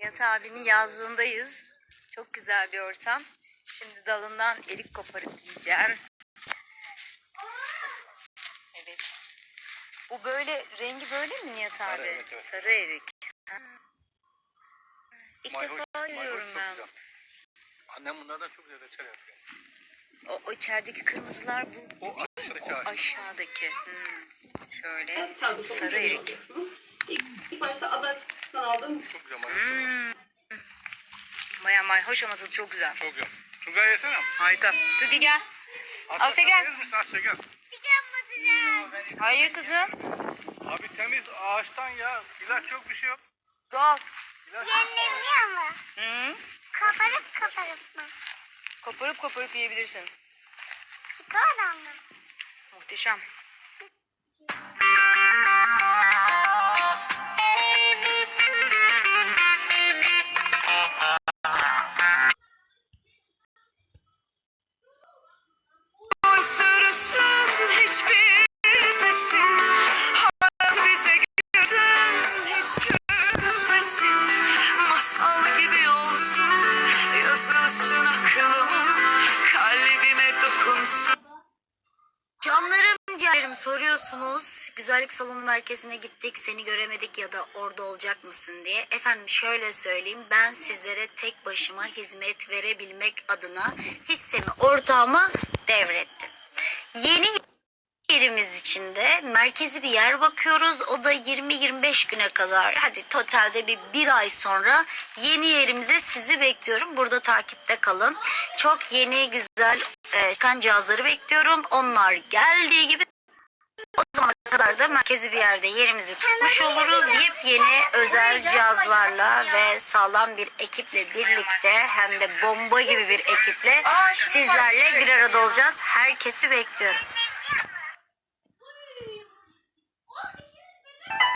Nihat abinin yazlığındayız. Çok güzel bir ortam. Şimdi dalından erik koparıp yiyeceğim. Evet. Bu böyle rengi böyle mi Nihat abi? Sarı, evet, evet. Sarı erik. Ha. İlk Mayhoş- defa çok ben. güzel. Annem bunlardan çok güzel reçel yapıyor. O, o içerideki kırmızılar bu. O aşağıdaki ağaç. Aşağıdaki. Hmm. Şöyle sarı erik. İlk, başta adaçtan aldım. Çok güzel mayhoş. Baya mayhoş ama tadı çok güzel. Çok güzel. Tugay yesene. Harika. Tugi gel. Asya gel. yer misin? Asya gel. Hayır kızım. Abi temiz ağaçtan ya. İlaç yok bir şey yok. Doğal. İlaç mu? Hı. Kabarıp kabarıp mı? Koparıp koparıp yiyebilirsin. Doğru mu? Muhteşem. Yazılsın aklıma Kalbime dokunsun Canlarım ciğerim soruyorsunuz. Güzellik salonu merkezine gittik seni göremedik ya da orada olacak mısın diye. Efendim şöyle söyleyeyim ben sizlere tek başıma hizmet verebilmek adına hissemi ortağıma devrettim. Yeni yerimiz içinde merkezi bir yer bakıyoruz. O da 20-25 güne kadar hadi totalde bir bir ay sonra yeni yerimize sizi bekliyorum. Burada takipte kalın. Çok yeni güzel e, çıkan cihazları bekliyorum. Onlar geldiği gibi o zamana kadar da merkezi bir yerde yerimizi tutmuş oluruz. Yepyeni özel cihazlarla ve sağlam bir ekiple birlikte hem de bomba gibi bir ekiple sizlerle bir arada olacağız. Herkesi bekliyorum.